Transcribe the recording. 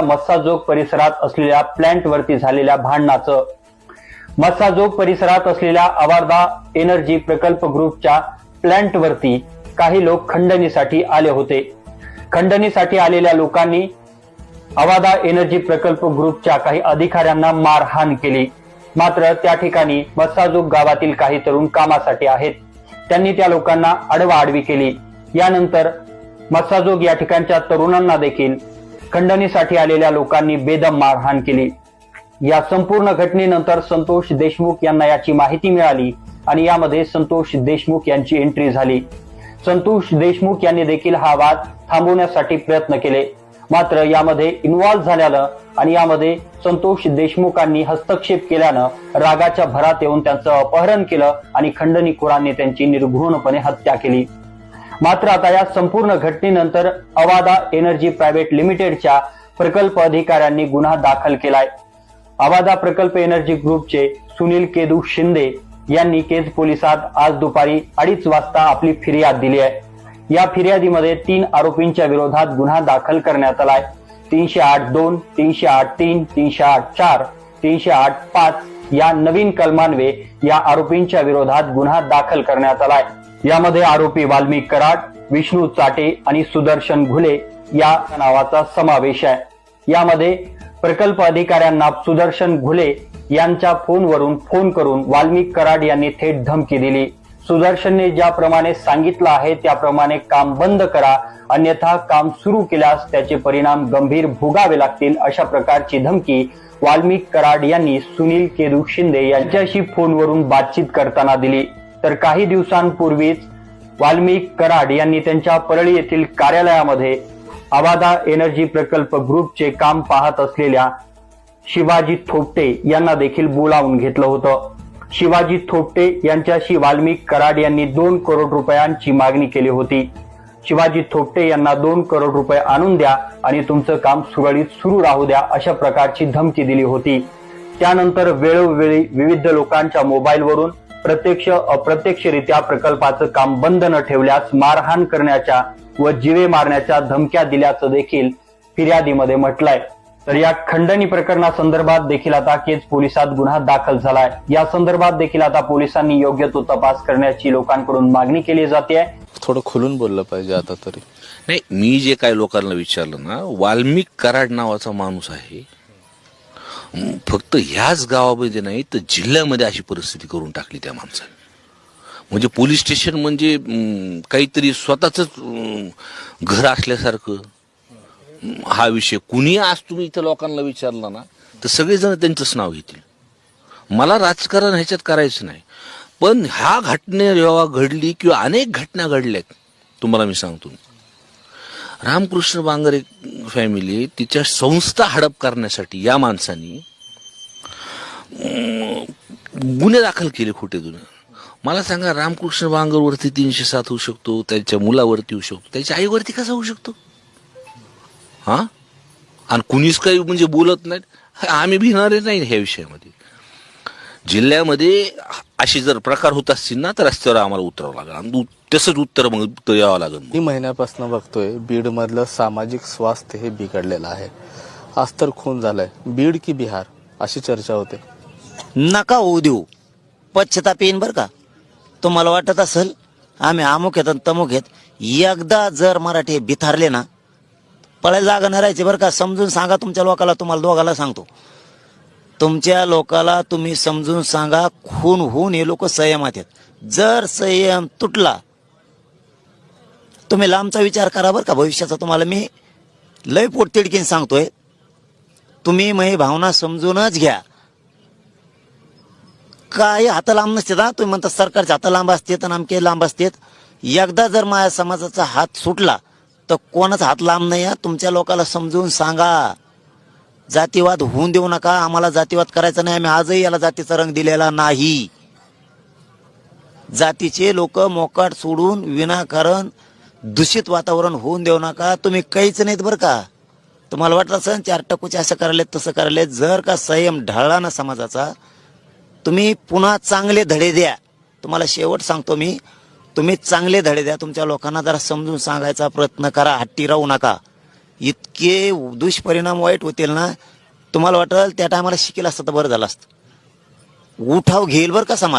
मस्साजोग परिसरात असलेल्या प्लॅन्ट वरती झालेल्या भांडणाचं. मस्साजोग परिसरात असलेल्या अवारदा एनर्जी प्रकल्प ग्रुपच्या प्लॅन्ट वरती काही लोक खंडणीसाठी आले होते. खंडणीसाठी आलेल्या लोकांनी अवादा एनर्जी प्रकल्प ग्रुपच्या काही अधिकाऱ्यांना मारहाण केली. मात्र त्या ठिकाणी मस्साजोग गावातील काही तरुण कामासाठी आहेत. त्यांनी त्या लोकांना आडवा आडवी केली. यानंतर मस्साजोग या ठिकाणच्या तरुणांना देखील खंडणीसाठी आलेल्या लोकांनी बेदम मारहाण केली. या संपूर्ण घटनेनंतर संतोष देशमुख यांना याची माहिती मिळाली आणि यामध्ये संतोष देशमुख यांची एंट्री झाली. संतोष देशमुख यांनी देखील हा वाद थांबवण्यासाठी प्रयत्न केले. मात्र यामध्ये इन्व्हॉल्व्ह झाल्यानं आणि यामध्ये संतोष देशमुखांनी हस्तक्षेप केल्यानं रागाच्या भरात येऊन त्यांचं अपहरण केलं आणि खंडणीखोरांनी त्यांची निर्घृणपणे हत्या केली. मात्र आता या संपूर्ण घटनेनंतर अवादा एनर्जी प्रायव्हेट लिमिटेडच्या प्रकल्प अधिकाऱ्यांनी गुन्हा दाखल केलाय. अवादा प्रकल्प एनर्जी ग्रुपचे सुनील केदू शिंदे यांनी केज पोलिसात आज दुपारी अडीच वाजता आपली फिर्याद दिली आहे. या फिर्यादीमध्ये तीन आरोपींच्या विरोधात गुन्हा दाखल करण्यात आलाय. तीनशे आठ दोन तीनशे आठ तीन तीनशे आठ चार तीनशे आठ पाच या नवीन कलमान्वे या आरोपींच्या विरोधात गुन्हा दाखल करण्यात आलाय. यामध्ये आरोपी वाल्मिक कराड विष्णू चाटे आणि सुदर्शन घुले या नावाचा समावेश आहे. यामध्ये प्रकल्प अधिकाऱ्यांना सुदर्शन घुले यांच्या फोनवरून फोन करून वाल्मिक कराड यांनी थेट धमकी दिली. सुदर्शनने ज्याप्रमाणे सांगितलं आहे त्याप्रमाणे काम बंद करा अन्यथा काम सुरू केल्यास त्याचे परिणाम गंभीर भोगावे लागतील अशा प्रकारची धमकी वाल्मिक कराड यांनी सुनील केदू शिंदे यांच्याशी फोनवरून बातचीत करताना दिली. तर काही दिवसांपूर्वीच वाल्मिक कराड यांनी त्यांच्या परळी येथील कार्यालयामध्ये आवादा एनर्जी प्रकल्प ग्रुपचे काम पाहत असलेल्या शिवाजी थोपटे यांना देखील बोलावून घेतलं होतं. शिवाजी थोपटे यांच्याशी वाल्मिक कराड यांनी दोन करोड रुपयांची मागणी केली होती. शिवाजी थोपटे यांना दोन करोड रुपये आणून द्या आणि तुमचं काम सुरळीत सुरू राहू द्या अशा प्रकारची धमकी दिली होती. त्यानंतर वेळोवेळी विविध लोकांच्या मोबाईलवरून प्रत्यक्ष अप्रत्यक्षरित्या प्रकल्पाचं काम बंद न ठेवल्यास मारहाण करण्याच्या व जीवे मारण्याच्या धमक्या दिल्याचं देखील फिर्यादीमध्ये म्हटलंय. तर या खंडणी प्रकरणासंदर्भात देखील आता केज पोलिसात गुन्हा दाखल झालाय. या संदर्भात देखील आता पोलिसांनी योग्य तो तपास करण्याची लोकांकडून मागणी केली जाते थोडं खुलून बोललं पाहिजे आता तरी. नाही मी जे काही लोकांना विचारलं ना वाल्मिक कराड नावाचा माणूस आहे. फक्त ह्याच गावामध्ये नाही तर जिल्ह्यामध्ये अशी परिस्थिती करून टाकली त्या माणसाने. म्हणजे पोलीस स्टेशन म्हणजे काहीतरी स्वतःच घर असल्यासारखं. हा विषय कुणी आज तुम्ही इथं लोकांना विचारला ना तर सगळेजण त्यांचंच नाव घेतील. मला राजकारण ह्याच्यात करायचं नाही. पण ह्या घटने जेव्हा घडली किंवा अनेक घटना घडल्यात तुम्हाला मी सांगतो. रामकृष्ण बांगरे एक फॅमिली तिच्या संस्था हडप करण्यासाठी या माणसानी गुन्हे दाखल केले खोटे गुन्हे मला सांगा रामकृष्ण बांगरवरती तीनशे सात होऊ शकतो त्याच्या मुलावरती होऊ शकतो त्याच्या आईवरती कसा होऊ शकतो? हा? आणि कुणीच काही म्हणजे बोलत नाहीत आम्ही भिणारे नाही ह्या विषयामध्ये. जिल्ह्यामध्ये असे जर प्रकार होत असतील ना तर रस्त्यावर आम्हाला उतरावं लागेल. आणि तसंच उत्तर मग उत्तर यावं लागेल. मी महिन्यापासून बघतोय बीड मधलं सामाजिक स्वास्थ्य हे बिघडलेलं आहे. आज तर खून झालाय. बीड की बिहार? अशी चर्चा होते. नका होऊ देऊ. पश्चाताप येईन बरं का? तुम्हाला वाटत असेल आम्ही अमुक आहेत आणि तमुक आहेत. एकदा जर मराठी बिथारले ना पळायला जागा नाही राहायची बरं का? समजून सांगा तुमच्या लोकाला तुम्हाला दोघाला सांगतो. तुमच्या लोकाला तुम्ही समजून सांगा खून होऊन हे लोक संयमात आहेत. जर संयम तुटला तुम्ही लांबचा विचार करा बरं का. भविष्याचा तुम्हाला मी लय पोटतिडकीन सांगतोय. तुम्ही मग भावना समजूनच घ्या. काय हात लांब नसते ना. तुम्ही म्हणता सरकारचे हात लांब असतात आणि आमके लांब असतात. एकदा जर माझ्या समाजाचा हात सुटला तर कोणाचा हात लांब नाही आहे. तुमच्या लोकाला समजून सांगा. जातीवाद होऊन देऊ नका. आम्हाला जातीवाद करायचा नाही. आम्ही आजही याला जातीचा रंग दिलेला नाही. जातीचे लोक मोकाट सोडून विनाकारण दूषित वातावरण होऊन देऊ नका. तुम्ही काहीच नाहीत बरं का. तुम्हाला वाटलं असेल चार टक्कूचे असं करायले तसं करायले जर का संयम ढळला ना समाजाचा तुम्ही पुन्हा चांगले धडे द्या. तुम्हाला शेवट सांगतो मी तुम्ही चांगले धडे द्या. तुमच्या लोकांना जरा समजून सांगायचा प्रयत्न करा. हट्टी राहू नका. इतके दुष्परिणाम वाईट होतील ना. तुम्हाला वाटेल त्या टायमाला शिकेल असतं तर बरं झालं असतं. उठाव घेईल बरं का समाज.